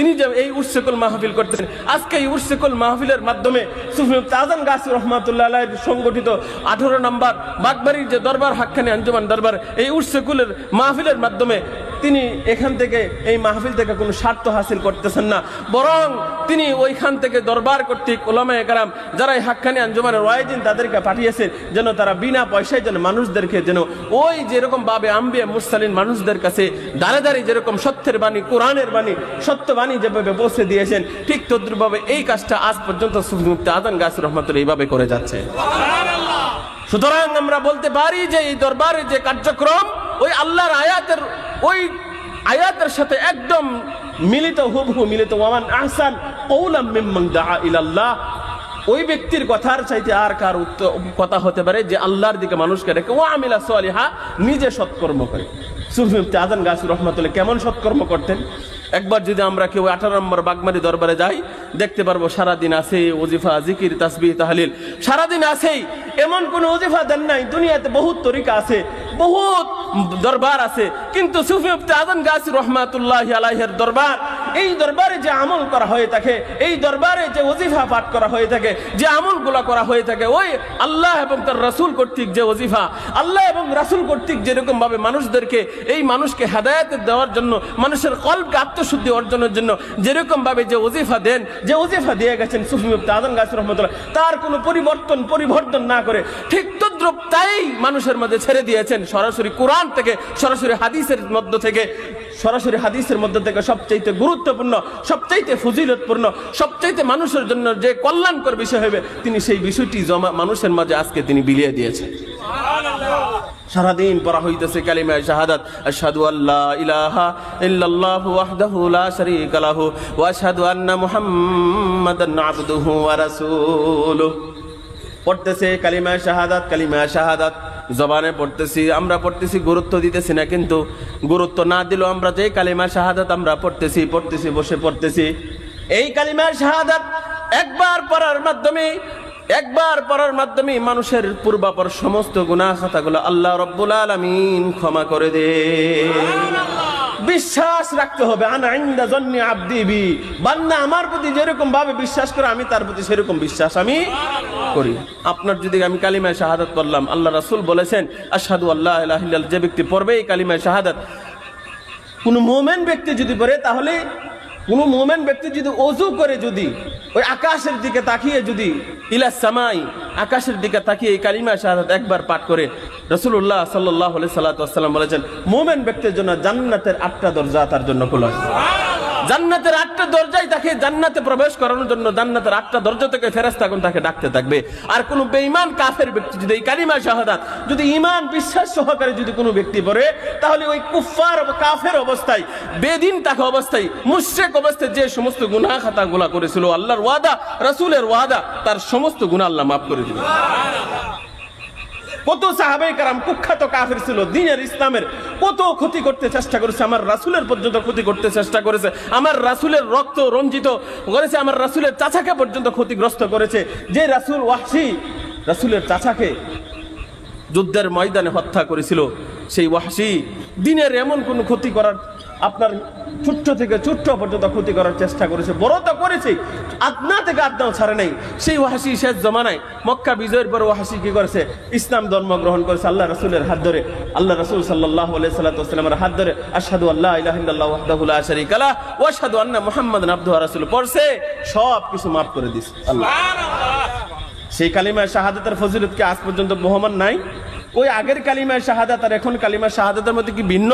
তিনি যে এই উর্সেকুল মাহফিল করতেছেন, আজকে এই উর্সেকুল মাহফিলের মাধ্যমে তাজান গাছি রহমাতুল্লাহ সংগঠিত আঠারো নম্বর বাগবাড়ির যে দরবার, হাক্কানি আঞ্জমান দরবার, এই উর্সেকুলের মাহফিলের মাধ্যমে তিনি এখান থেকে, এই মাহফিল থেকে কোনো স্বার্থ হাসিল করতেছেন না। বরং তিনি ওইখান থেকে দরবার কর্তৃক ওলামায় কারাম যারা এই হাক্কানি আঞ্জুমানের ওয়াইদিন তাদেরকে পাঠিয়েছেন যেন তারা বিনা পয়সায় যেন মানুষদেরকে যেন ওই যেরকম ভাবে আম্বিয়া মুসালিন মানুষদের কাছে দাঁড়ে দাঁড়িয়ে যেরকম সত্যের বাণী, কোরআনের বাণী, সত্য বাণী যেভাবে পৌঁছে দিয়েছেন, ঠিক তদ্রুপভাবে এই কাজটা আজ পর্যন্ত সুফি মুফতি আদান গাছ রহমতুল্লাহ এইভাবে করে যাচ্ছে। সুতরাং আমরা বলতে পারি যে এই দরবারের যে কার্যক্রম, ওই আল্লাহর আয়াতের, ওই আয়াতের সাথে একদম মিলিত, হুবহু মিলিত। ওয়ামান আহসান কৌলাম ইলাল্লাহ। ওই ব্যক্তির কথার চাইতে আর কার কথা হতে পারে যে আল্লাহর দিকে মানুষকে রেখে ও আমিলা সোয়ালিহা নিজে সৎকর্ম করে। সুফি মুফতি আজান গাছুর রহমতুল্লাহ কেমন সৎকর্ম করতেন? একবার যদি আমরা কেউ আঠারো নম্বর বাগমারি দরবারে যাই, দেখতে পারব সারাদিন আছে ওজিফা, জিকির তাসবি তাহলিল। সারাদিন আছেই, এমন কোন ওজিফা দেন নাই, দুনিয়াতে বহুত তরিকা আছে, বহুত দরবার আছে। কিন্তু সুফি মুফতি আজম গাছি রহমাতুল্লাহ আলাইহের দরবার, এই দরবারে যে আমল করা হয়ে থাকে, এই দরবারে যে ওজিফা পাঠ করা হয়ে থাকে, যে আমলগুলো করা হয়ে থাকে, ওই আল্লাহ এবং তার রাসুল কর্তৃক যে ওজিফা, আল্লাহ এবং রাসূল কর্তৃক যেরকম ভাবে মানুষদেরকে এই মানুষকে হেদায়ত দেওয়ার জন্য, মানুষের কল্পকে আত্মশুদ্ধি অর্জনের জন্য যেরকম ভাবে যে ওজিফা দেন, যে ওজিফা দিয়ে গেছেন সুফিম আদম গাছ রহমতুল্লাহ, তার কোনো পরিবর্তন পরিবর্তন না করে ঠিক তদ্রুপ তাই মানুষের মধ্যে ছেড়ে দিয়েছেন সরাসরি কোরআন থেকে, সরাসরি হাদিসের মধ্য থেকে, সরাসরি হাদিসের মধ্যে থেকে সবচাইতে গুরুত্বপূর্ণ, সবচাইতে ফজিলতপূর্ণ, সবচাইতে মানুষের জন্য যে কল্যাণকর বিষয় হবে, তিনি সেই বিষয়টি জমা মানুষের মাঝে আজকে তিনি বিলিয়ে দিয়েছেন। সারাদিন পড়া হইতেছে কালিমায় শাহাদাত, আশহাদু আল্লা ইলাহা ইল্লাল্লাহু ওয়াহদাহু লা শারীকা লাহু, ওয়া আশহাদু আন্না মুহাম্মাদান আবদুহু ওয়া রাসূলুহু। পড়তেছে কালিমা শাহাদাত কালিমা শাহাদাত। জবানে পড়তেছি, আমরা পড়তেছি, গুরুত্ব দিতেছি না, কিন্তু গুরুত্ব না দিলেও আমরা যে কালিমা শাহাদাত আমরা পড়তেছি পড়তেছি, বসে পড়তেছি। এই কালিমা শাহাদাত একবার পড়ার মাধ্যমে, একবার পড়ার মাধ্যমে মানুষের পূর্বাপর সমস্ত গুনাহ খাতাগুলো আল্লাহ রব্বুল আলামিন ক্ষমা করে দে। বিশ্বাস রাখতে হবে। আমার প্রতি যেরকম ভাবে বিশ্বাস করে, আমি তার প্রতি সেরকম বিশ্বাস আমি করি। আপনার যদি আমি কালিমায় শাহাদাত পড়লাম, আল্লাহ রাসুল বলেছেন আসাদু আল্লাহ যে ব্যক্তি পড়বে এই কালিমায় শাহাদাত। কোন মোমেন ব্যক্তি যদি পড়ে, তাহলে কোন মোমেন ব্যক্তি যদি অজু করে যদি, ওই আকাশের দিকে তাকিয়ে যদি, ইলা সামাই, আকাশের দিকে তাকিয়ে এই কালিমা শাহাদ একবার পাঠ করে রসুল্লাহ সাল্লাহ সাল্লাম বলেছেন, মোমেন ব্যক্তির জন্য জান্নাতের আটটা দরজা তার জন্য খোলা। জান্নাতের আটটা দরজাই তাকে জান্নাতে প্রবেশ করানোর জন্য জান্নাতের আটটা দরজা থেকে ফেরেস্তা এখন তাকে ডাকতে থাকবে। আর কোনো বেঈমান কাফের ব্যক্তি যদি এই কালিমা শাহাদাত, যদি ইমান বিশ্বাস সহকারে যদি কোনো ব্যক্তি পড়ে, তাহলে ওই কুফার কাফের অবস্থায়, বেদিন তাকে অবস্থায়, মুশ্রেক অবস্থায় যে সমস্ত গুনাহ খাতা গুলা করেছিল, আল্লাহর ওয়াদা, রাসূলের ওয়াদা, তার সমস্ত গুনাহ আল্লাহ মাফ করে দিবে কত সাহাবাই কারাম কুখ্যাত কাফের ছিল, দিনের ইসলামের কত ক্ষতি করতে চেষ্টা করেছে, আমার রাসুলের পর্যন্ত ক্ষতি করতে চেষ্টা করেছে, আমার রাসুলের রক্ত রঞ্জিত করেছে, আমার রাসুলের চাচাকে পর্যন্ত ক্ষতিগ্রস্ত করেছে, যে রাসুল ওয়াহসি রাসুলের চাচাকে যুদ্ধের ময়দানে হত্যা করেছিল, সেই ওয়াহসি দিনের এমন কোনো ক্ষতি করার আপনার ছোট্ট থেকে ছোট্ট পর্যন্ত ক্ষতি করার চেষ্টা করেছে বড় তো করেছে। আদনা থেকে আদনাও ছাড়ে নাই। সেই ওয়াহাসি শেষ জমানায় মক্কা বিজয়ের পর ওয়াহাসি কি করেছে? ইসলাম ধর্ম গ্রহণ করেছে আল্লাহ রসুলের হাত ধরে। আল্লাহ রসুল সাল্লাহ সাল্লামের হাত ধরে আসাদু আল্লাহ ইলাহিল্লাহ ওয়াহদাহুল্লাহ শারীকা লাহ ওয়া আশহাদু আন্না মুহাম্মাদান আবদুহু ওয়া রাসূলুহু। পড়ছে সব কিছু মাফ করে দিছে। আল্লাহ। সেই কালিমায় শাহাদাতের ফজিলত কি আজ পর্যন্ত বহমান নাই? ওই আগের কালিমায় শাহাদাত আর এখন কালিমায় শাহাদাতের মধ্যে কি ভিন্ন?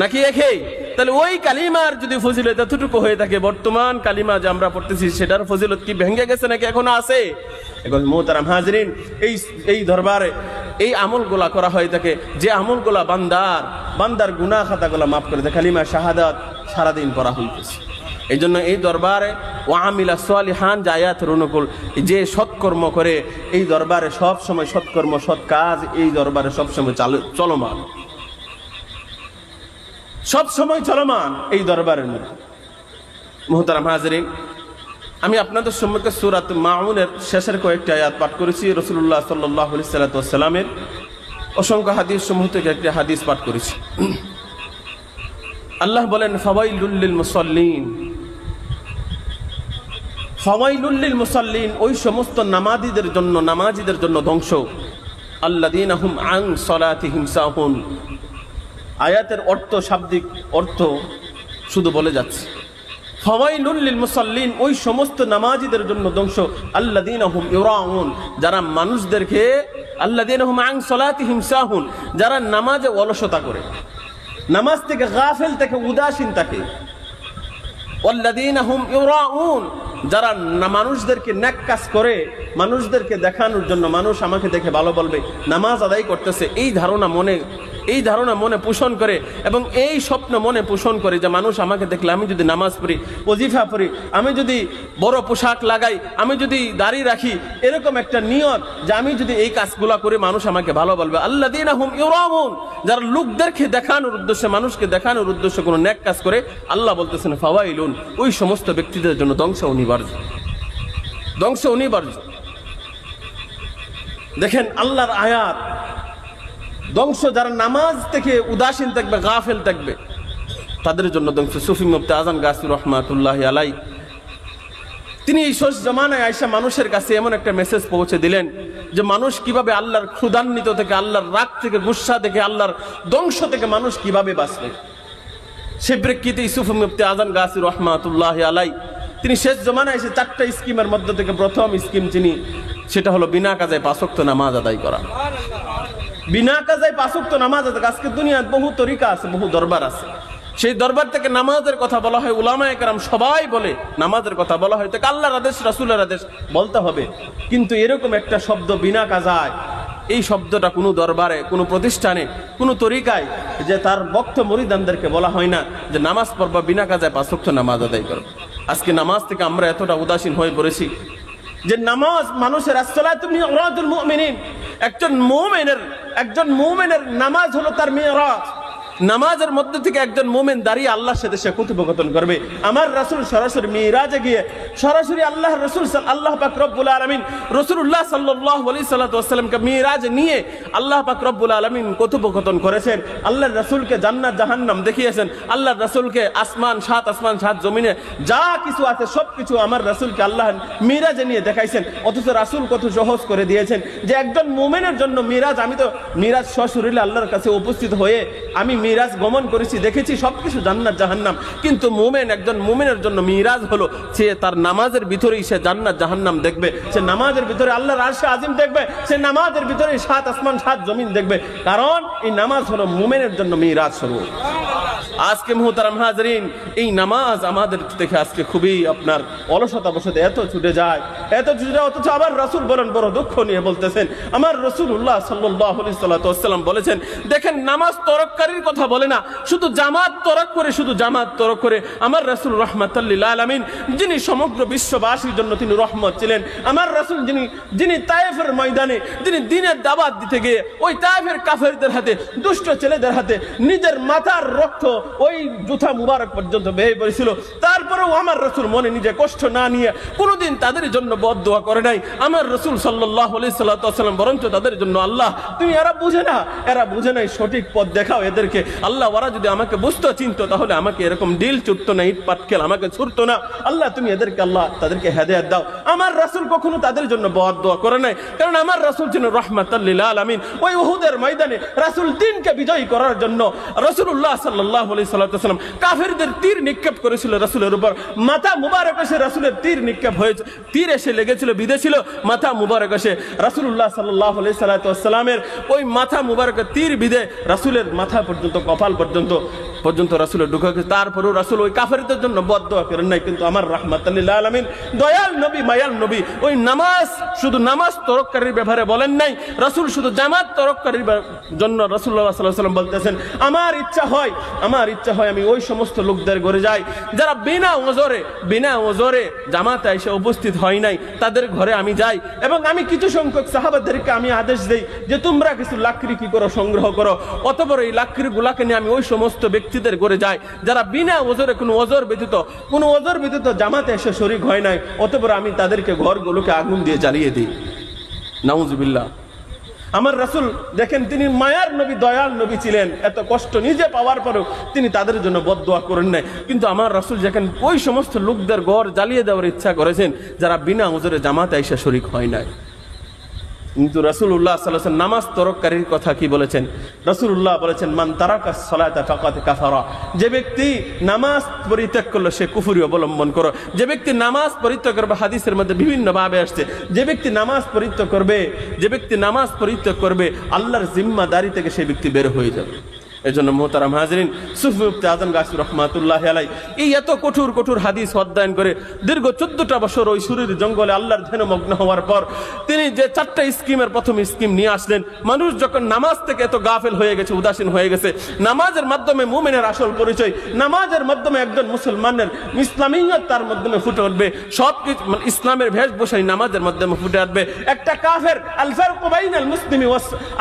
নাকি একই? তাহলে ওই কালিমার যদি ফজিলত এতটুকু হয়ে থাকে, বর্তমান কালিমা যে আমরা পড়তেছি, সেটার ফজিলত কি ভেঙে গেছে নাকি এখনও আছে? এখন মোহতারাম হাজরিন, এই এই দরবারে এই আমলগুলা করা হয়ে থাকে। যে আমলগুলা বান্দার বান্দার গুনাহ খাতাগুলা মাফ করে দেয় কালিমা শাহাদাত সারাদিন পড়া হইতেছে। এই জন্য এই দরবারে ও আমিলা সোয়ালিহান জায়াতের অনুকূল, যে সৎকর্ম করে, এই দরবারে সব সময় সৎকর্ম, সৎ কাজ, এই দরবারে সবসময় চালু, চলমান। সব সময় চলমান এই দরবারের মধ্যে। মোহতারাম হাজরিন, আমি আপনাদের সম্মুখে সুরাত মাউনের শেষের কয়েকটি আয়াত পাঠ করেছি। রসুল্লাহ সাল্লাহ সাল্লামের অসংখ্য হাদিস সমূহ থেকে একটি হাদিস পাঠ করেছি। আল্লাহ বলেন ফবাইলুল্লিল মুসল্লিন। ফওয়াইলুল্লিল মুসাল্লিন, ওই সমস্ত নামাজিদের জন্য নামাজিদের জন্য ধ্বংস। আল্লাদিন আহুম আং সলাতিহিম সাহুন। আয়াতের অর্থ শাব্দিক অর্থ শুধু বলে যাচ্ছে। ফওয়াইলুল্লিল মুসাল্লিন, ওই সমস্ত নামাজিদের জন্য ধ্বংস। আল্লাদিন আহুম ইউরাউন, যারা মানুষদেরকে আল্লাদিন আহুম আং সলাতিহিম সাহুন, যারা নামাজে অলসতা করে। নামাজ থেকে গাফেল, থেকে উদাসীন থাকে ওয়াল্লাযীনা হুম ইউরাউন, যারা মানুষদেরকে ন্যাক কাজ করে, মানুষদেরকে দেখানোর জন্য মানুষ আমাকে দেখে ভালো বলবে, নামাজ আদায় করতেছে। এই ধারণা মনে এই ধারণা মনে পোষণ করে এবং এই স্বপ্ন মনে পোষণ করে যে মানুষ আমাকে দেখলে আমি যদি নামাজ পড়ি, ওজিফা পড়ি, আমি যদি বড় পোশাক লাগাই, আমি যদি দাড়ি রাখি, এরকম একটা নিয়ত যে আমি যদি এই কাজগুলা করে মানুষ আমাকে ভালো বলবে। আল্লাহ দিন হুম ইউরাউন যারা লোকদেরকে দেখানোর উদ্দেশ্যে, মানুষকে দেখানোর উদ্দেশ্যে কোনো ন্যাক কাজ করে, আল্লাহ বলতেছেন, ফাওয়াইলুন, ওই সমস্ত ব্যক্তিদের জন্য ধ্বংস অনিবার্য। ধ্বংস অনিবার্য। দেখেন, আল্লাহর আয়াত ধ্বংস, যারা নামাজ থেকে উদাসীন থাকবে, গাফেল থাকবে, তাদের জন্য ধ্বংস। সুফি মুফতি আজান গাসির রহমাতুল্লাহ আলাই তিনি এই শেষ জমানায় আয়সা মানুষের কাছে এমন একটা মেসেজ পৌঁছে দিলেন যে মানুষ কীভাবে আল্লাহর ক্ষুদান্বিত থেকে, আল্লাহর রাগ থেকে, গুসা থেকে, আল্লাহর ধ্বংস থেকে মানুষ কীভাবে বাঁচবে? সে প্রেক্ষিতে ইসুফ মুফতি আজান গাসির রহমাতুল্লাহ আলাই তিনি শেষ জমানায় এসে চারটা স্কিমের মধ্যে থেকে প্রথম স্কিম যিনি, সেটা হলো বিনা কাজে পাঁচক্ত নামাজ আদায় করা। বিনা কাজায় পাঁচক্ত নামাজ আছে। আজকে দুনিয়ার বহু তরিকা আছে, বহু দরবার আছে। সেই দরবার থেকে নামাজের কথা বলা হয় উলামা একরাম সবাই বলে নামাজের কথা বলা হয়। তো আল্লাহর আদেশ, রাসুলের আদেশ বলতে হবে। কিন্তু এরকম একটা শব্দ বিনা কাজায়, এই শব্দটা কোনো দরবারে, কোনো প্রতিষ্ঠানে, কোনো তরিকায় যে তার বক্ত মরিদানদেরকে বলা হয় না যে নামাজ পড়বা, বিনা কাজায় পাঁচক্ত নামাজ আদায় করো আজকে নামাজ থেকে আমরা এতটা উদাসীন হয়ে পড়েছি যে নামাজ মানুষের একজন মোমেনের একজন মোমেনের নামাজ হলো তার মিরাজ। নামাজের মধ্যে থেকে একজন মোমেন দাঁড়িয়ে আল্লাহর সাথে সে কথোপকথন করবে। আমার রাসূল সরাসরি মিরাজে গিয়ে সরাসরি আল্লাহ রসুল আল্লাহ পাক রব্বুল আলামিন রসুল্লাহ সাল্লাল্লাহু আলাইহি সাল্লাতুয়াসাল্লামকে মিরাজে নিয়ে আল্লাহ পাক রব্বুল আলামিন কথোপকথন করেছেন। আল্লাহর রাসূলকে জান্নাত জাহান্নাম দেখিয়েছেন। আল্লাহর রাসূলকে আসমান, সাত আসমান, সাত জমিনে যা কিছু আছে সব কিছু আমার রাসূলকে আল্লাহ মিরাজে নিয়ে দেখাইছেন। অথচ রাসূল কত সহজ করে দিয়েছেন যে একজন মোমেনের জন্য মিরাজ, আমি তো মিরাজ সশরীরে আল্লাহর কাছে উপস্থিত হয়ে আমি মিরাজ গমন করেছি, দেখেছি সবকিছু জান্নাত, জাহান্নাম। কিন্তু মোমেন একজন মোমেনের জন্য মিরাজ হলো, সে তার নামাজের ভিতরেই সে জান্নাত, জাহান্নাম দেখবে। সে নামাজের ভিতরে আল্লাহর আরশে আজিম দেখবে, সে নামাজের ভিতরে সাত আসমান, সাত জমিন দেখবে। কারণ এই নামাজ হলো মোমেনের জন্য মিরাজ স্বরূপ। আজকে মুহতারাম হাজরিন, এই নামাজ আমাদের থেকে আজকে খুবই আপনার অলসতা বসতে এত ছুটে যায়। এত অথচ রসুল বলেন, বড় দুঃখ নিয়ে বলতেছেন। আমার বলেছেন, দেখেন, নামাজ তরককারীর কথা বলে না, শুধু জামাত তরক করে, শুধু জামাত তরক করে, আমার যিনি সমগ্র বিশ্ববাসীর জন্য তিনি রহমত ছিলেন, আমার যিনি যিনি তায়েফের ময়দানে দিনের দাবাত দিতে গিয়ে, ওই তায়েফের কাফেরদের হাতে, দুষ্ট ছেলেদের হাতে, নিজের মাথার রক্ত ওই জুথা মুবারক পর্যন্ত বেয়ে পড়েছিল। তারপরেও আমার রসুল মনে নিজে কষ্ট না নিয়ে, কোনোদিন তাদের জন্য বদ দোয়া করে নাই। আমার রসুল সাল্লাম বরঞ্চ তাদের জন্য আল্লাহ, তুমি এরা বুঝে না, এরা বুঝে নাই, সঠিক পথ দেখাও এদেরকে। আল্লাহ, ওরা যদি আমাকে তাহলে আমাকে এরকম ডিল চুটতো না, ইট পাটকেল, আমাকে ছুটতো না। আল্লাহ, তুমি এদেরকে, আল্লাহ, তাদেরকে হেদায়াত দাও। আমার কখনো তাদের জন্য বদ দোয়া করে নাই, কারণ আমার রাসুল ছিল আলমিন। ওই উহুদের ময়দানে রাসুল দিনকে বিজয়ী করার জন্য সাল্লাম কাফেরদের তীর নিক্ষেপ করেছিল রাসুলের উপর। মাথা মুবারক এসে রাসুলের তীর নিক্ষেপ হয়েছে। তীর এসে লেগেছিল বিদেছিল মাথা মুবারক এসে রাসুল্লাহ সাল্লাহ সাল্লাতামের ওই মাথা মুবারক তীর বিদে রাসুলের মাথা পর্যন্ত, কপাল পর্যন্ত পর্যন্ত রাসুলের ঢুকে তারপরেও রাসুল ওই কাফেরদের জন্য বদ করেন নাই। কিন্তু আমার রহমাতাল্লিল্লাহ আলমিন, দয়াল নবী, মায়াল নবী, ওই নামাজ, শুধু নামাজ তরককারীর ব্যাপারে বলেন নাই, রাসুল শুধু জামাত তরককারীর জন্য রাসুল্লাহ সাল্লাহ সাল্লাম বলতেছেন, আমার ইচ্ছা হয়, আমার ইচ্ছা হয় আমি ওই সমস্ত লোকদের ঘরে যাই, যারা বিনা ওজরে বিনা ওজরে জামাতে এসে উপস্থিত হয় নাই, তাদের ঘরে আমি যাই এবং আমি কিছু সংখ্যক সাহাবাদেরকে আমি আদেশ দেই যে তোমরা কিছু লাকড়ি কি করো, সংগ্রহ করো। অতপর এই লাকড়ি গুলাকে নিয়ে আমি ওই সমস্ত ব্যক্তিদের ঘরে যাই যারা বিনা ওজরে কোনো ওজর ব্যতীত, কোনো ওজর ব্যতীত জামাতে এসে শরিক হয় নাই, অতপর আমি তাদেরকে ঘরগুলোকে আগুন দিয়ে জ্বালিয়ে দিই। নাউজুবিল্লাহ। আমার রাসূল দেখেন, তিনি মায়ার নবী, দয়াল নবী ছিলেন। এত কষ্ট নিজে পাওয়ার পরেও তিনি তাদের জন্য বদদোয়া করেন নাই। কিন্তু আমার রাসূল যেখানে ওই সমস্ত লোকদের ঘর জ্বালিয়ে দেওয়ার ইচ্ছা করেছেন, যারা বিনা ওজরে জামাতে আইসা শরিক হয় নাই। কিন্তু রসুল্লাহ সাল্লাহ নামাজ তরককারীর কথা কি বলেছেন? রসুল্লাহ বলেছেন, মান তারাকা সলায়তা ফাকাতে কাফারা। যে ব্যক্তি নামাজ পরিত্যাগ করল, সে কুফুরি অবলম্বন করো। যে ব্যক্তি নামাজ পরিত্যাগ করবে, হাদিসের মধ্যে বিভিন্ন ভাবে আসছে। যে ব্যক্তি নামাজ পরিত্যাগ করবে, যে ব্যক্তি নামাজ পরিত্যাগ করবে, আল্লাহর জিম্মাদারি থেকে সেই ব্যক্তি বের হয়ে যাবে। এই জন্য মোহতারাম হাজরিন, সুফি মুফতি আজম গাছি রহমাতুল্লাহ আলাই এই এত কঠোর কঠোর হাদিস অধ্যয়ন করে দীর্ঘ চোদ্দটা বছর ওই সুরের জঙ্গলে আল্লাহর ধ্যানমগ্ন হওয়ার পর তিনি যে চারটা স্কিমের প্রথম স্কিম নিয়ে আসলেন, মানুষ যখন নামাজ থেকে এত গাফেল হয়ে গেছে, উদাসীন হয়ে গেছে, নামাজের মাধ্যমে মুমিনের আসল পরিচয়, নামাজের মাধ্যমে একজন মুসলমানের ইসলামিয়ত তার মাধ্যমে ফুটে উঠবে সব কিছু মানে ইসলামের বেশভূষাই নামাজের মাধ্যমে ফুটে উঠবে একটা কাফের আলফার কোবাইনাল মুসলিমি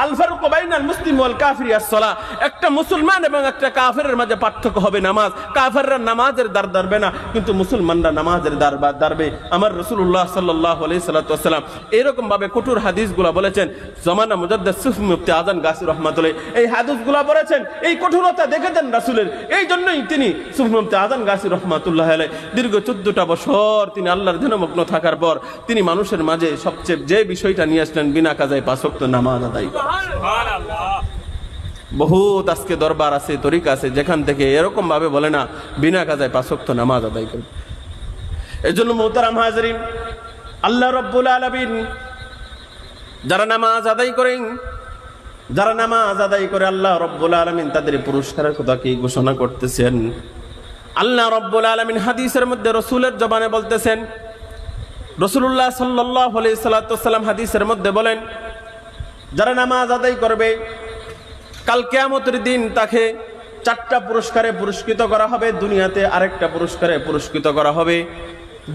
আলফার কোবাইনাল মুসলিম ওয়াল কাফিরি আসসালা, একটা মুসলমান এবং একটা কাফের মাঝে পার্থক্য হবে নামাজ। কাফেররা নামাজের দ্বার দাঁড়বে না, কিন্তু মুসলমানরা নামাজের দ্বার বা দাঁড়বে আমার রসুল্লাহ সাল্লাহ আলি সাল্লাম এরকম ভাবে কঠোর হাদিসগুলা বলেছেন, জমানা মুজাদ্দ সুফ মুফতি আজান গাসির রহমাতুল্লাহ এই হাদিসগুলা বলেছেন, এই কঠোরতা দেখেছেন রাসুলের। এই জন্যই তিনি সুফ মুফতি আজান গাসির রহমাতুল্লাহ আলাই দীর্ঘ চোদ্দটা বছর তিনি আল্লাহর ধ্যানমগ্ন থাকার পর তিনি মানুষের মাঝে সবচেয়ে যে বিষয়টা নিয়ে আসলেন, বিনা কাজায় পাশক্ত নামাজ আদায়। বহুত আজকে দরবার আছে, তরিকা আছে, যেখান থেকে এরকম ভাবে বলে না, বিনা কাজায় পাঁচক্ত নামাজ আদায় করবে। এই জন্য মোহতারাম হাজরিন, আল্লাহ রব্বুল আলমিন যারা নামাজ আদায় করেন, যারা নামাজ আদায় করে আল্লাহ রব্বুল আলমিন তাদের পুরস্কারের কথা কি ঘোষণা করতেছেন? আল্লাহ রব্বুল আলমিন হাদিসের মধ্যে রসুলের জবানে বলতেছেন রসুল্লাহ সাল্লাহ সাল্লাম হাদিসের মধ্যে বলেন, যারা নামাজ আদায় করবে কাল কেয়ামতের দিন তাকে চারটা পুরস্কারে পুরস্কৃত করা হবে, দুনিয়াতে আরেকটা পুরস্কারে পুরস্কৃত করা হবে।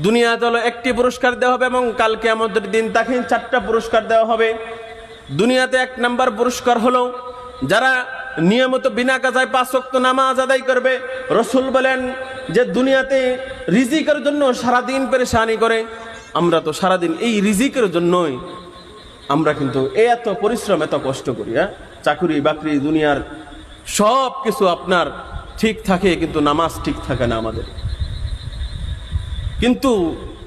দুনিয়াতে হলো একটি পুরস্কার দেওয়া হবে এবং কাল কেয়ামতের দিন তাকে চারটা পুরস্কার দেওয়া হবে। দুনিয়াতে এক নাম্বার পুরস্কার হলো, যারা নিয়মিত বিনা কাজায় পাঁচ ওয়াক্ত নামাজ আদায় করবে, রসুল বলেন যে দুনিয়াতে রিজিকের জন্য সারাদিন পেরেশানি করে, আমরা তো সারাদিন এই রিজিকের জন্যই আমরা কিন্তু এত পরিশ্রম, এত কষ্ট করি হ্যাঁ? চাকরি বাকরি দুনিয়ার সব কিছু আপনার ঠিক থাকে, কিন্তু নামাজ ঠিক থাকে না আমাদের। কিন্তু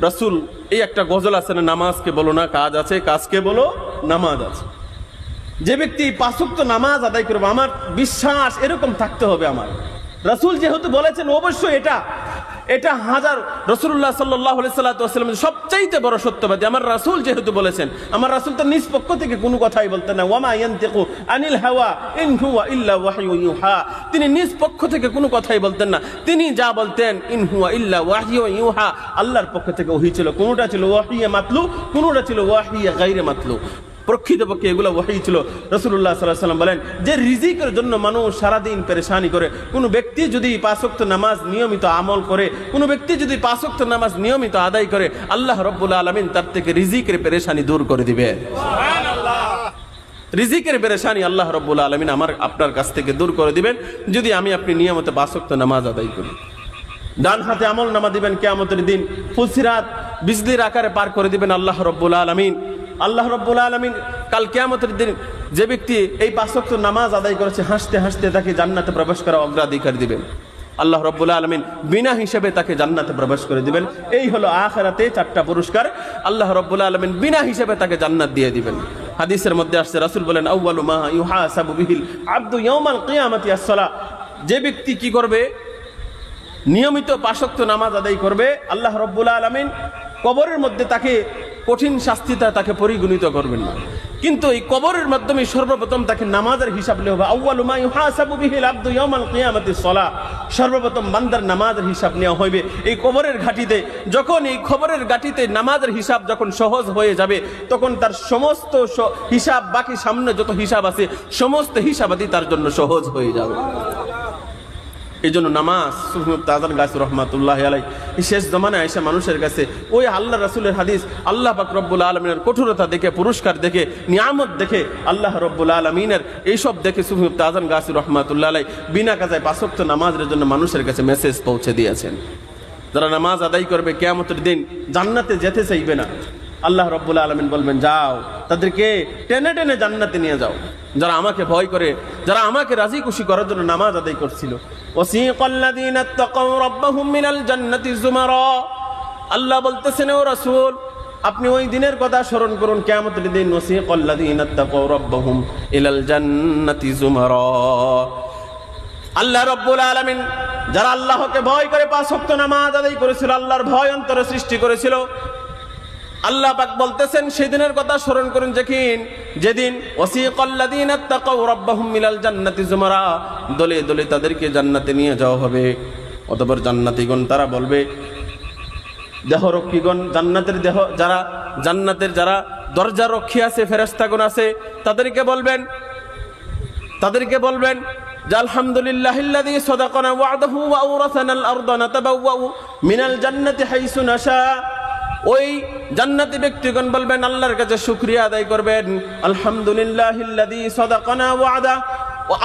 রাসূল এই একটা গজল আছে না, নামাজকে বলো না, কাজ আছে, কাজকে বলো, নামাজ আছে। যে ব্যক্তি পাঁচক্ত নামাজ আদায় করবে, আমার বিশ্বাস এরকম থাকতে হবে আমার। রাসূল যেহেতু বলেছেন, অবশ্যই এটা এটা হাজার রসুল্লাহ সাল্লাহ সাল্লাম সবচাইতে বড় সত্যবাদী। আমার রাসূল যেহেতু বলেছেন, আমার রাসুল তো নিজ পক্ষ থেকে কোনো কথাই বলতেন না। ওয়ামা ইয়ান্তিকু আনিল ইন হুয়া ইল্লা তিনি নিজ পক্ষ থেকে কোনো কথাই বলতেন না। তিনি যা বলতেন, ইন হুয়া ইল্লা ওয়াহয়ু ইউহা। আল্লাহর পক্ষ থেকে ওহি ছিল। কোনোটা ছিল ওয়াহিয়ে মাতলু, কোনোটা ছিল ওয়াহিয়ে গাইরে মাতলু। প্রকৃতপক্ষে এগুলো ওয়াহি ছিল। রসুল্লাহ সাল্লাহ সাল্লাম বলেন যে রিজিকের জন্য মানুষ সারাদিন পেরেশানি করে কোনো ব্যক্তি যদি পাঁচক্ত নামাজ নিয়মিত আমল করে কোনো ব্যক্তি যদি পাঁচক্ত নামাজ নিয়মিত আদায় করে আল্লাহ রব্বুল আলমিন তার থেকে রিজিকের পেরেশানি দূর করে দিবে। রিজিকের পেরেশানি আল্লাহ রব্বুল আলমিন আমার আপনার কাছ থেকে দূর করে দিবেন। যদি আমি আপনি নিয়মিত পাঁচক্ত নামাজ আদায় করি। ডান হাতে আমল নামা দিবেন কেয়ামতের দিন ফুলসিরাত বিজলির আকারে পার করে দিবেন আল্লাহ রব্বুল আলমিন। আল্লাহ রব্বুল আলমিন কাল কেয়ামতের দিন যে ব্যক্তি এই পাঁচক্ত নামাজ আদায় করেছে, হাসতে হাসতে তাকে জান্নাতে প্রবেশ করা অগ্রাধিকার দিবেন। আল্লাহ রব্বুল আলমিন বিনা হিসেবে তাকে জান্নাতে প্রবেশ করে দিবেন। এই হলো আখেরাতে চারটা পুরস্কার। আল্লাহ রব্বুল আলমিন বিনা হিসেবে তাকে জান্নাত দিয়ে দিবেন। হাদিসের মধ্যে আসছে, রাসুল বলেন আউ্বালু মাহা ইউহাসাবু বিহিল আব্দু ইয়াউমাল কিয়ামাতি আসসালা যে ব্যক্তি কি করবে? নিয়মিত পাশক্ত নামাজ আদায় করবে। আল্লাহ রব্বুল আলমিন কবরের মধ্যে তাকে কঠিন শাস্তিটা তাকে পরিগণিত করবেন না। কিন্তু এই কবরের মাধ্যমে সর্বপ্রথম তাকে নামাজের হিসাব নেওয়া হবে। সর্বপ্রথম বান্দার নামাজের হিসাব নেওয়া হইবে। এই কবরের ঘাটিতে, যখন এই খবরের ঘাটিতে নামাজের হিসাব যখন সহজ হয়ে যাবে, তখন তার সমস্ত হিসাব, বাকি সামনে যত হিসাব আছে, সমস্ত হিসাবাদি তার জন্য সহজ হয়ে যাবে। এই জন্য নামাজ তাজান গাছ রহমাতুল্লাহ আলাই শেষ জমানায় এসে মানুষের কাছে ওই আল্লাহ রাসুলের হাদিস, আল্লাহ পাক রব্বুল আলমিনের কঠোরতা দেখে, পুরস্কার দেখে, নিয়ামত দেখে আল্লাহ রব্বুল আলমিনের এইসব দেখে সুফিম তাজান গাছ রহমাতুল্লাহ আলাই বিনা কাজায় পাঁচক্ত নামাজের জন্য মানুষের কাছে মেসেজ পৌঁছে দিয়েছেন। যারা নামাজ আদায় করবে কেয়ামতের দিন জান্নাতে যেতে চাইবে না। আল্লাহ রব্বুল আলমিন বলবেন, যাও, তাদেরকে টেনে টেনে জান্নাতে নিয়ে যাও। যারা আমাকে ভয় করে, যারা আমাকে রাজি খুশি করার জন্য নামাজ আদায় করছিল وسيق الذين اتقوا ربهم من الجنة زمرا আল্লাহ বলতেছেন ও রাসূল আপনি ওই দিনের কথা স্মরণ করুন কিয়ামতের দিন ওসিক আল্লাযীনা তাকাউ রাব্বাহুম ইলাল জান্নাতি যুমারা আল্লাহ রব্বুল আলামিন যারা আল্লাহকে ভয় করে পাঁচ ওয়াক্ত নামাজ আদায় করেছিল আল্লাহর ভয় অন্তরে সৃষ্টি করেছিল আল্লাহ পাক বলতেছেন, সেদিনের কথা স্মরণ করুন যেদিন যেদিন জান্নাতি যুমারা দলে দলে তাদেরকে জান্নাতে নিয়ে যাওয়া হবে। অতঃপর জান্নাতীগণ তারা বলবে, দেহরক্ষীগণ, জান্নাতের দেহ, যারা জান্নাতের যারা দরজা রক্ষী আছে ফেরেস্তাগণ আছে, তাদেরকে বলবেন তাদেরকে বলবেন যে আলহামদুলিল্লাহ মিনাল হাইসু ওই জান্নাতি ব্যক্তিগণ বলবেন, আল্লাহর কাছে শুক্রিয়া আদায় করবেন। আলহামদুলিল্লাহ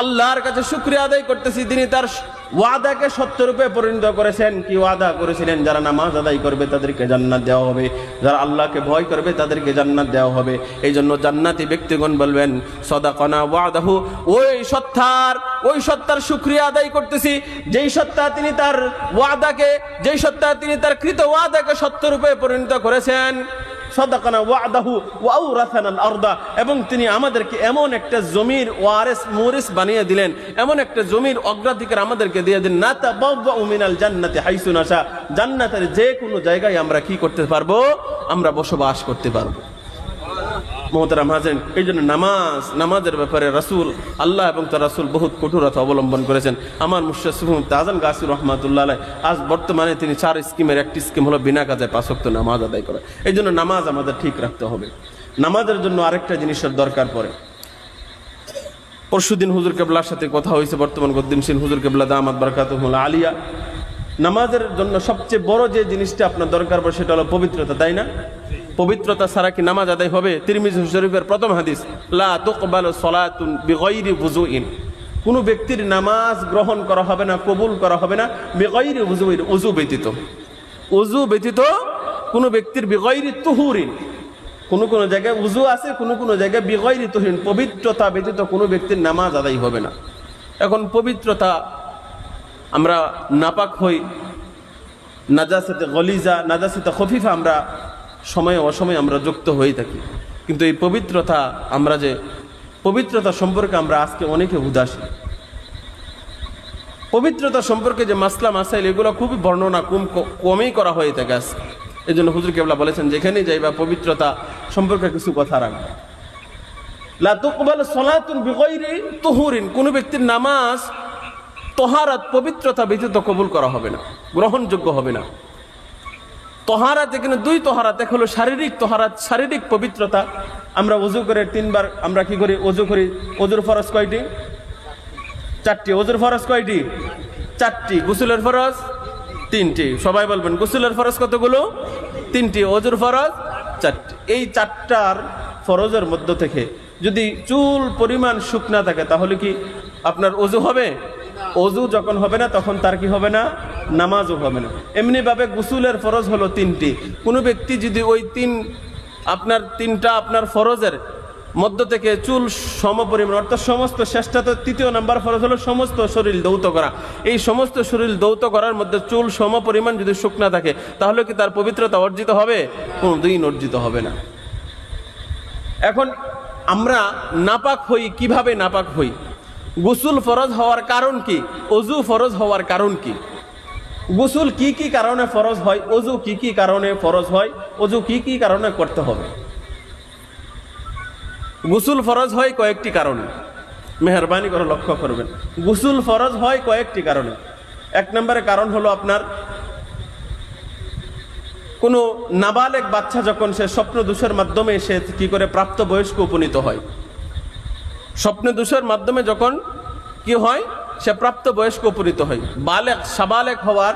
আল্লাহর কাছে শুক্রিয়া আদায় করতেছি, তিনি তার ওয়াদাকে সত্যরূপে পরিণত করেছেন। কি ওয়াদা করেছিলেন? যারা নামাজ আদায় করবে তাদেরকে জান্নাত দেওয়া হবে। যারা আল্লাহকে ভয় করবে তাদেরকে জান্নাত দেওয়া হবে। এই জন্য জান্নাতি ব্যক্তিগণ বলবেন, সদাকনা ওয়াদাহু। ওই সত্তার ওই সত্তার শুকরিয়া আদায় করতেছি। যেই সত্তা তিনি তার ওয়াদাকে, যেই সত্তা তিনি তার কৃত ওয়াদাকে সত্যরূপে পরিণত করেছেন এবং তিনি আমাদেরকে এমন একটা জমির ওয়ারেস মোরিস বানিয়ে দিলেন, এমন একটা জমির অগ্রাধিকার আমাদেরকে দিয়ে দিন না তা বাবা উমিনাল জান্নাতে হাইসুন আসা জান্নাতের যে কোনো জায়গায় আমরা কি করতে পারব? আমরা বসবাস করতে পারব। মহতারাম হাজেন এই জন্য নামাজ, নামাজের ব্যাপারে রাসূল, আল্লাহ এবং তার রাসূল বহুত কঠোরতা অবলম্বন করেছেন। আমার মুশাসিফুম তাজান গাছির রহমাতুল্লাহ আজ বর্তমানে তিনি চার স্কিমের, একটি স্কিম হলো বিনা কাজে পাঁচক্ত নামাজ আদায় করা। এই জন্য নামাজ আমাদের ঠিক রাখতে হবে। নামাজের জন্য আরেকটা জিনিসের দরকার পড়ে। পরশুদিন হুজুর কেবলার সাথে কথা হয়েছে, বর্তমান গদ্দিমসিন হুজুর কেবলা দামাত বারকাতুল আলিয়া। নামাজের জন্য সবচেয়ে বড় যে জিনিসটা আপনার দরকার পড়ে সেটা হলো পবিত্রতা, তাই না? পবিত্রতা ছাড়া কি নামাজ আদায় হবে? তিরমিজ শরীফের প্রথম হাদিস, লা তুকবাল সলাতুন বিগৈরি বুজুইন কোন ব্যক্তির নামাজ গ্রহণ করা হবে না, কবুল করা হবে না বিগৈরি বুজুইন উজু ব্যতীত। উজু ব্যতীত কোন ব্যক্তির বিগৈরি তুহুরিন। কোন কোন জায়গায় উজু আছে, কোন কোন জায়গায় বিগৈরি তুহিন পবিত্রতা ব্যতীত কোনো ব্যক্তির নামাজ আদায় হবে না। এখন পবিত্রতা আমরা নাপাক হই, নাজাসাতে গলিজা, নাজাসাতে খফিফা আমরা সময়ে অসময়ে আমরা যুক্ত হয়ে থাকি। কিন্তু এই পবিত্রতা আমরা যে, পবিত্রতা সম্পর্কে আমরা আজকে অনেকে উদাসী পবিত্রতা সম্পর্কে যে মাসলা, মাসাইল, এগুলো খুবই বর্ণনা কম কমই করা হয়ে থাকে আজকে। এই জন্য হুজুর কেবলা বলেছেন, যেখানেই যাইবা পবিত্রতা সম্পর্কে কিছু কথা রাখবে। লা তুকবাল সলাতুন বিগৈরি তুহুরিন, কোন ব্যক্তির নামাজ তহারাত পবিত্রতা ব্যতীত কবুল করা হবে না, গ্রহণযোগ্য হবে না। তহারাত এখানে দুই তহারাত, এক হলো শারীরিক তহারাত, শারীরিক পবিত্রতা। আমরা অজু করে তিনবার, আমরা কি করি? অজু করি। অজুর ফরজ কয়টি? চারটি। অজুর ফরজ কয়টি? চারটি। গুসুলের ফরজ তিনটি। সবাই বলবেন, গুসুলের ফরজ কতগুলো? তিনটি। অজুর ফরজ চারটি। এই চারটার ফরজের মধ্য থেকে যদি চুল পরিমাণ শুকনা থাকে, তাহলে কি আপনার অজু হবে? অজু যখন হবে না, তখন তার কি হবে না? নামাজও হবে না। এমনিভাবে গুসুলের ফরজ হলো তিনটি। কোনো ব্যক্তি যদি ওই তিন, আপনার তিনটা আপনার ফরজের মধ্য থেকে চুল সম পরিমাণ অর্থাৎ সমস্ত, শেষটা তো তৃতীয় নাম্বার ফরজ হলো সমস্ত শরীর দৌত করা। এই সমস্ত শরীর দৌত করার মধ্যে চুল সম পরিমাণ যদি শুকনা থাকে, তাহলে কি তার পবিত্রতা অর্জিত হবে? কোনো দিন অর্জিত হবে না। এখন আমরা নাপাক হই, কীভাবে নাপাক হই? গোসুল ফরজ হওয়ার কারণ কি? অজু ফরজ হওয়ার কারণ কি? গোসুল কি কি কারণে ফরজ হয়? অজু কি কি কারণে ফরজ হয়? অজু কি কি কারণে করতে হবে? গোসুল ফরজ হয় কয়েকটি কারণে। মেহরবানি করে লক্ষ্য করবেন। গোসুল ফরজ হয় কয়েকটি কারণে। এক নম্বরে কারণ হলো আপনার, কোনো নাবালেক বাচ্চা যখন সে স্বপ্ন দোষের মাধ্যমে সে কি করে প্রাপ্ত বয়স্ক উপনীত হয়? স্বপ্ন দোষের মাধ্যমে যখন কি হয়, সে প্রাপ্ত বয়স্ক উপনীত হয়। বালেক, সাবালেক হওয়ার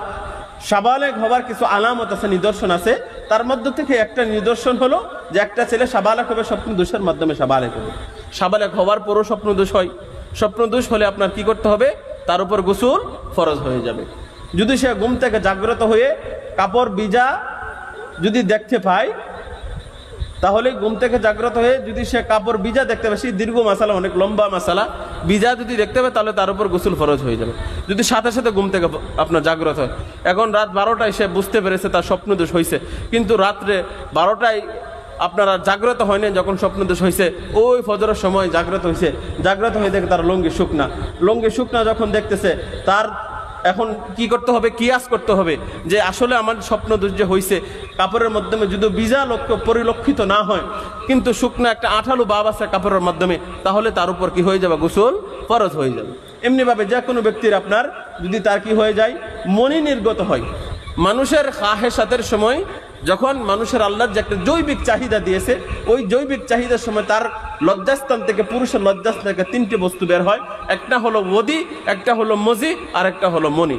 সাবালেক হওয়ার কিছু আলামত আছে, নিদর্শন আছে। তার মধ্য থেকে একটা নিদর্শন হলো যে একটা ছেলে সাবালেক হবে, স্বপ্ন দোষের মাধ্যমে সাবালেক হবে। সাবালেক হওয়ার পরও স্বপ্ন দোষ হয়। স্বপ্ন দোষ হলে আপনার কি করতে হবে? তার উপর গোসল ফরজ হয়ে যাবে। যদি সে ঘুম থেকে জাগ্রত হয়ে কাপড়, বিজা যদি দেখতে পায় তাহলে ঘুম থেকে জাগ্রত হয়ে যদি সে কাপড় বিজা দেখতে পাবে সেই দীর্ঘ মাসালা, অনেক লম্বা মশালা বিজা যদি দেখতে পাবে তাহলে তার উপর গোসল ফরজ হয়ে যাবে। যদি সাথে সাথে ঘুম থেকে আপনার জাগ্রত হয়। এখন রাত বারোটায় সে বুঝতে পেরেছে তার স্বপ্ন দোষ হয়েছে কিন্তু রাত্রে বারোটায় আপনার আর জাগ্রত হয়নি যখন স্বপ্ন দোষ হয়েছে ওই ফজরের সময় জাগ্রত হয়েছে জাগ্রত হয়ে দেখে তার লঙ্গি শুকনা। লঙ্গি শুকনা যখন দেখতেছে, তার এখন কি করতে হবে, কিয়াস করতে হবে যে আসলে আমার স্বপ্ন ধৈর্য হয়েছে কাপড়ের মাধ্যমে যদি বিজা লক্ষ্য পরিলক্ষিত না হয়, কিন্তু শুকনো একটা আঠালো বাব আছে কাপড়ের মাধ্যমে, তাহলে তার উপর কি হয়ে যাবে? গোসল ফরজ হয়ে যাবে। এমনিভাবে যে কোনো ব্যক্তির আপনার যদি তার কি হয়ে যায়, মনি নির্গত হয়। মানুষের খাহেসাতের সময় যখন মানুষের আল্লাহ যে একটা জৈবিক চাহিদা দিয়েছে, ওই জৈবিক চাহিদার সময় তার লজ্জাস্থান থেকে পুরুষের লজ্জাস্থান থেকে তিনটি বস্তু বের হয়। একটা হলো ওদি, একটা হলো মজি, আর একটা হলো মনি।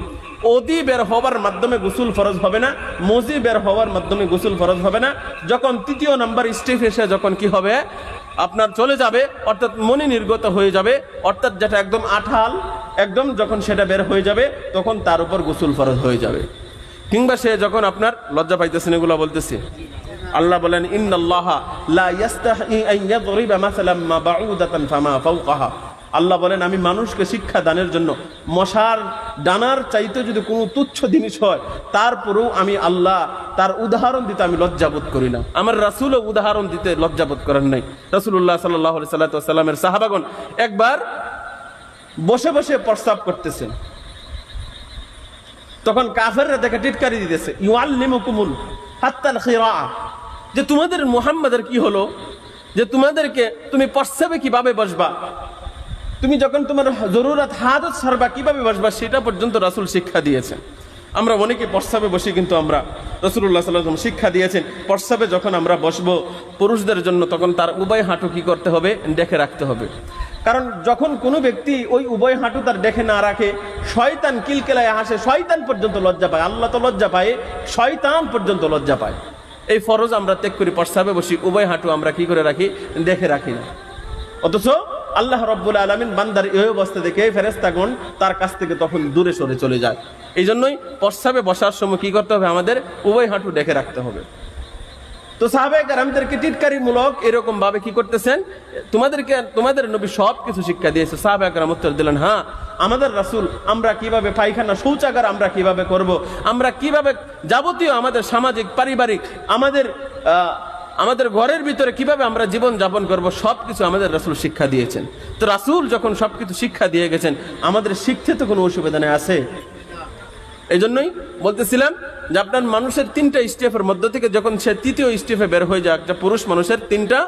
ওদি বের হওয়ার মাধ্যমে গোসল ফরজ হবে না, মজি বের হওয়ার মাধ্যমে গোসল ফরজ হবে না। যখন তৃতীয় নাম্বার স্টেপ এসে যখন কি হবে? আপনার চলে যাবে, অর্থাৎ মনি নির্গত হয়ে যাবে, অর্থাৎ যেটা একদম আঠাল, একদম যখন সেটা বের হয়ে যাবে, তখন তার উপর গোসল ফরজ হয়ে যাবে। কিংবা সে যখন আপনার লজ্জা পাইতেছেন এগুলো বলতেছে, আল্লাহ বলেন আল্লাহ বলেন, আমি মানুষকে শিক্ষা দানের জন্য মশার ডানার চাইতে যদি কোনো তুচ্ছ জিনিস হয়, তারপরেও আমি আল্লাহ তার উদাহরণ দিতে আমি লজ্জাবোধ করি না। আমার রাসুলও উদাহরণ দিতে লজ্জাবোধ করেন নাই। রাসুল্লাহ সাল্লাহ সাল্লামের সাহাবাগন একবার বসে বসে প্রস্তাব করতেছেন। তখন কাফেররা দেখে টিটকারি দিতেছে ইউআল্লিমুকুমুল যে তোমাদের মুহাম্মাদের কি হলো? যে তোমাদেরকে তুমি প্রস্তাবে কীভাবে বসবা? তুমি যখন তোমার জরুরত হাজত সারবা কীভাবে বসবা? সেটা পর্যন্ত রাসুল শিক্ষা দিয়েছেন। আমরা অনেকে প্রস্তাবে বসি, কিন্তু আমরা রসুল্লাহ সাল্লাম শিক্ষা দিয়েছেন প্রস্তাবে যখন আমরা বসবো পুরুষদের জন্য, তখন তার উভয় হাঁটু কি করতে হবে? ডেকে রাখতে হবে। কারণ যখন কোনো ব্যক্তি ওই উভয় হাঁটু তার দেখে না রাখে, শয়তান কিলকেলায় হাসে শয়তান পর্যন্ত লজ্জা পায়। আল্লাহ তো লজ্জা পায়, শয়তান পর্যন্ত লজ্জা পায়। এই ফরজ আমরা ত্যাগ করি, প্রস্তাবে বসি, উভয় হাঁটু আমরা কি করে রাখি? দেখে রাখি না। অথচ আল্লাহ রব্বুল আলমিন বান্দার এই অবস্থা দেখে ফেরেস্তাগণ তার কাছ থেকে তখন দূরে সরে চলে যায়। এই জন্যই প্রস্তাবে বসার সময় কি করতে হবে? আমাদের উভয় হাঁটু দেখে রাখতে হবে। তো সাহাবাহিক আমাদেরকে টিটকারি মূলক এরকম ভাবে কি করতেছেন? তোমাদেরকে, তোমাদের নবী সব কিছু শিক্ষা দিয়েছে। সাহাবাহিক উত্তর দিলেন হ্যাঁ আমাদের রাসূল, আমরা কীভাবে পায়খানা, শৌচাগার আমরা কীভাবে করব? আমরা কীভাবে যাবতীয় আমাদের সামাজিক, পারিবারিক, আমাদের আমাদের ঘরের ভিতরে কীভাবে আমরা জীবন যাপন করব সব কিছু আমাদের রাসূল শিক্ষা দিয়েছেন। তো রাসূল যখন সব কিছু শিক্ষা দিয়ে গেছেন, আমাদের শিখতে তো কোনো অসুবিধা নেই, আছে? এই জন্যই বলতেছিলাম যে আপনার মানুষের তিনটা স্টেপের মধ্য থেকে যখন সে তৃতীয় স্টেপে বের হয়ে যায় একটা পুরুষ মানুষের তিনটা,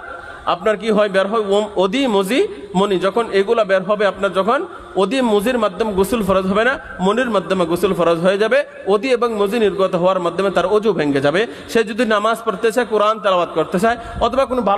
আপনার কি হয়? বের হয় ওম অদি মজি মনি যখন এগুলা বের হবে, আপনার যখন অদি মজির মাধ্যমে গোসল ফরজ হবে না মনির মাধ্যমে গোসল ফরজ হয়ে যাবে। অদি এবং মজি নির্গত হওয়ার মাধ্যমে তার অজু ভেঙে যাবে। সে যদি নামাজ পড়তে চায়, কোরআন তেলাওয়াত করতে চায়, অথবা কোনো ভালো